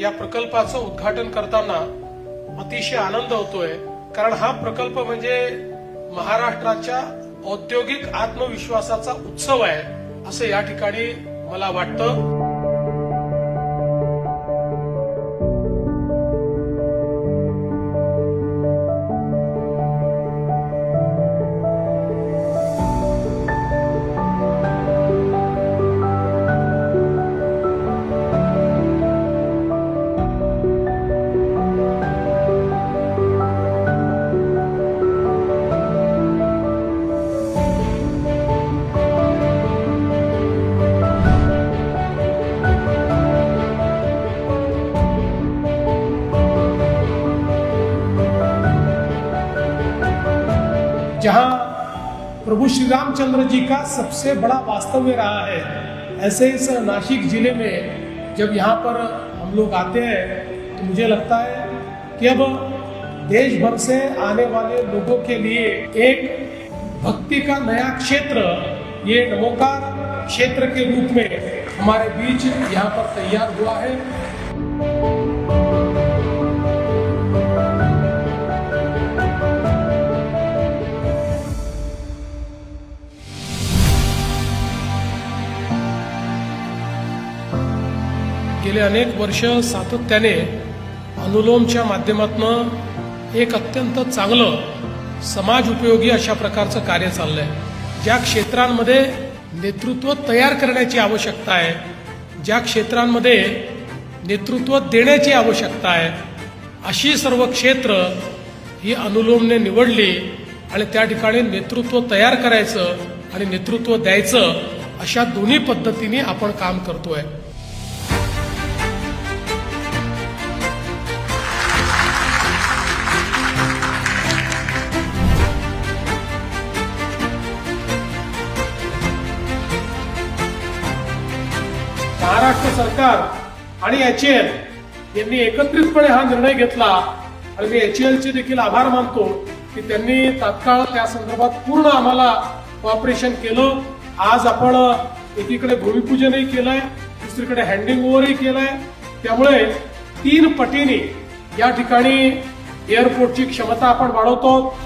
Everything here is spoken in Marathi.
या प्रकल्पाचं उद्घाटन करताना अतिशय आनंद होतोय. कारण हा प्रकल्प म्हणजे महाराष्ट्राच्या औद्योगिक आत्मविश्वासाचा उत्सव आहे असं या ठिकाणी मला वाटतं. जहाँ प्रभु श्री रामचंद्र जी का सबसे बड़ा वास्तव्य रहा है, ऐसे इस नासिक ज़िले में जब यहाँ पर हम लोग आते हैं तो मुझे लगता है कि अब देश भर से आने वाले लोगों के लिए एक भक्ति का नया क्षेत्र, ये नमोकार क्षेत्र के रूप में हमारे बीच यहाँ पर तैयार हुआ है। गेले अनेक वर्ष सातत्याने अनुलोमच्या माध्यमातून एक अत्यंत चांगलं समाज उपयोगी अशा प्रकारचं कार्य चाललंय. ज्या क्षेत्रांमध्ये नेतृत्व तयार करण्याची आवश्यकता आहे ज्या क्षेत्रांमध्ये नेतृत्व देण्याची आवश्यकता आहे अशी सर्व क्षेत्र ही अनुलोमने निवडली आणि त्या ठिकाणी नेतृत्व तयार करायचं आणि नेतृत्व द्यायचं अशा दोन्ही पद्धतीने आपण काम करतोय. महाराष्ट्र सरकार आणि एचएल यांनी एकत्रितपणे हा निर्णय घेतला. आणि मी एचएल चे देखील आभार मानतो की त्यांनी तात्काळ त्या संदर्भात पूर्ण आम्हाला कॉपरेशन केलं. आज आपण एकीकडे भूमिपूजनही केलंय दुसरीकडे हँडिंग ओव्हरही केलंय. त्यामुळे तीन पटीने या ठिकाणी एअरपोर्टची क्षमता आपण वाढवतो.